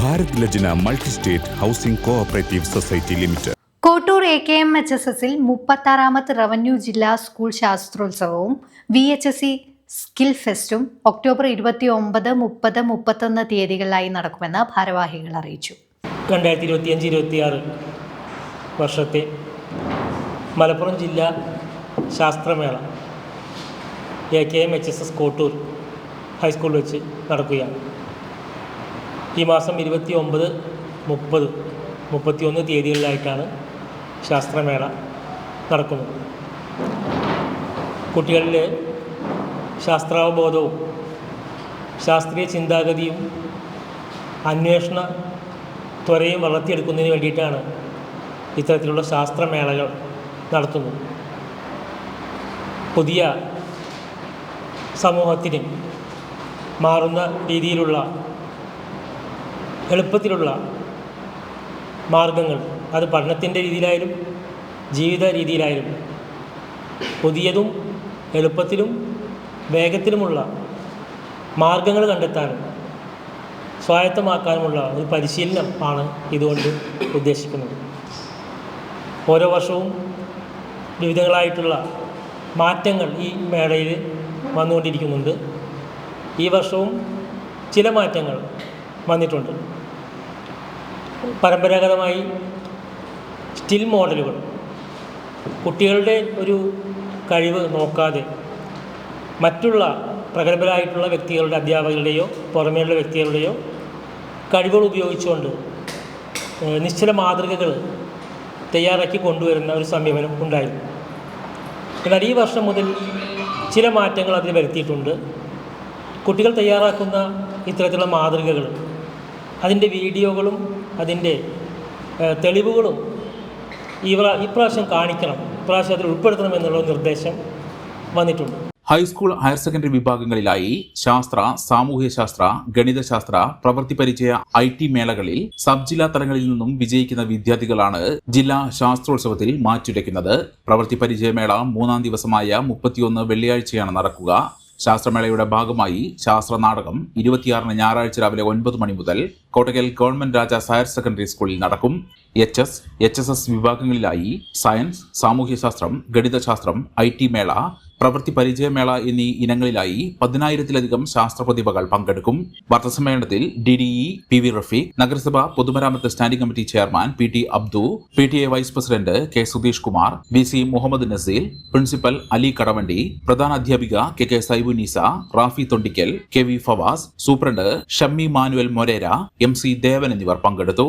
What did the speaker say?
Bharat Lajna multi state housing cooperative society limited. Kottoor A K M H S എസിൽ മുപ്പത്താറാമത് revenue ജില്ലാ school ശാസ്ത്രോത്സവവും V H S C skill ഫെസ്റ്റും October ഇരുപത്തി ഒമ്പത് മുപ്പത് മുപ്പത്തൊന്ന് തീയതികളിലായി നടക്കുമെന്ന് ഭാരവാഹികൾ അറിയിച്ചു. രണ്ടായിരത്തി ഇരുപത്തി ഇരുപത്തിയഞ്ച് ഇരുപത്തിയാറ് വർഷത്തെ മലപ്പുറം ജില്ലാ ശാസ്ത്രമേള A K M H S S Kottoor ഹൈസ്കൂളിൽ വെച്ച് നടക്കുകയാണ്. ഈ മാസം ഇരുപത്തി ഒമ്പത് മുപ്പത് മുപ്പത്തിയൊന്ന് തീയതികളിലായിട്ടാണ് ശാസ്ത്രമേള നടക്കുന്നത്. കുട്ടികളിൽ ശാസ്ത്രാവബോധവും ശാസ്ത്രീയ ചിന്താഗതിയും അന്വേഷണ ത്വരയും വളർത്തിയെടുക്കുന്നതിന് വേണ്ടിയിട്ടാണ് ഇത്തരത്തിലുള്ള ശാസ്ത്രമേളകൾ നടത്തുന്നത്. പുതിയ സമൂഹത്തിന് മാറുന്ന രീതിയിലുള്ള എളുപ്പത്തിലുള്ള മാർഗങ്ങൾ. അത് പഠനത്തിന്റെ രീതിയിലായാലും ജീവിത രീതിയിലായാലും പുതിയതും എളുപ്പത്തിലും വേഗത്തിലുമുള്ള മാർഗങ്ങൾ കണ്ടെത്താനും സ്വായത്തമാക്കാനുമുള്ള ഒരു പരിശീലനം ആണ് ഇതുകൊണ്ട് ഉദ്ദേശിക്കുന്നത്. ഓരോ വർഷവും വിവിധങ്ങളായിട്ടുള്ള മാറ്റങ്ങൾ ഈ മേളയിൽ വന്നുകൊണ്ടിരിക്കുന്നുണ്ട്. ഈ വർഷവും ചില മാറ്റങ്ങൾ വന്നിട്ടുണ്ട്. പരമ്പരാഗതമായി സ്റ്റിൽ മോഡലുകൾ കുട്ടികളുടെ ഒരു കഴിവ് നോക്കാതെ മറ്റുള്ള പ്രഗത്ഭരായിട്ടുള്ള വ്യക്തികളുടെ അധ്യാപകരുടെയോ പുറമേയുള്ള വ്യക്തികളുടെയോ കഴിവുകൾ ഉപയോഗിച്ചുകൊണ്ട് നിശ്ചല മാതൃകകൾ തയ്യാറാക്കി കൊണ്ടുവരുന്ന ഒരു സമീപനം ഉണ്ടായിരുന്നു. എന്നാൽ ഈ വർഷം മുതൽ ചില മാറ്റങ്ങൾ അതിൽ വരുത്തിയിട്ടുണ്ട്. കുട്ടികൾ തയ്യാറാക്കുന്ന ഇത്തരത്തിലുള്ള മാതൃകകൾ അതിന്റെ വീഡിയോകളും അതിന്റെ തെളിവുകളും ഈ പ്ര- ഇപ്രാവശ്യം കാണിക്കണം ഇപ്രാവശ്യം അതിൽ ഉൾപ്പെടുത്തണം എന്നുള്ള നിർദ്ദേശം വന്നിട്ടുണ്ട്. ഹൈസ്കൂൾ ഹയർ സെക്കൻഡറി വിഭാഗങ്ങളിലായി ശാസ്ത്ര സാമൂഹ്യശാസ്ത്ര ഗണിതശാസ്ത്ര പ്രവൃത്തി പരിചയ ഐ ടി മേളകളിൽ സബ് ജില്ലാ തലങ്ങളിൽ നിന്നും വിജയിക്കുന്ന വിദ്യാർത്ഥികളാണ് ജില്ലാ ശാസ്ത്രോത്സവത്തിൽ മാറ്റുരയ്ക്കുന്നത്. പ്രവൃത്തി പരിചയമേള മൂന്നാം ദിവസമായ മുപ്പത്തിയൊന്ന് വെള്ളിയാഴ്ചയാണ് നടക്കുക. ശാസ്ത്രമേളയുടെ ഭാഗമായി ശാസ്ത്രനാടകം ഇരുപത്തിയാറിന് ഞായറാഴ്ച രാവിലെ ഒൻപത് മണി മുതൽ Kottakkal government Rajas higher secondary സ്കൂളിൽ നടക്കും. H S H S S വിഭാഗങ്ങളിലായി science സാമൂഹ്യശാസ്ത്രം ഗണിതശാസ്ത്രം ഐ ടി മേള പ്രവൃത്തി പരിചയമേള എന്നീ ഇനങ്ങളിലായി പതിനായിരത്തിലധികം ശാസ്ത്ര പ്രതിഭകൾ പങ്കെടുക്കും. വാർത്താസമ്മേളനത്തിൽ D D E P V Rafeeq നഗരസഭ പൊതുമരാമത്ത് standing committee chairman P T Abdu P T A vice president K Sudheesh Kumar V C Muhammad Naseel principal Ali Kadavandi പ്രധാന അധ്യാപിക K K Saibunisa Rafi Thondikkal K V Fawaz superintendent Shammi Manuel Moreira M C Devan എന്നിവർ പങ്കെടുത്തു.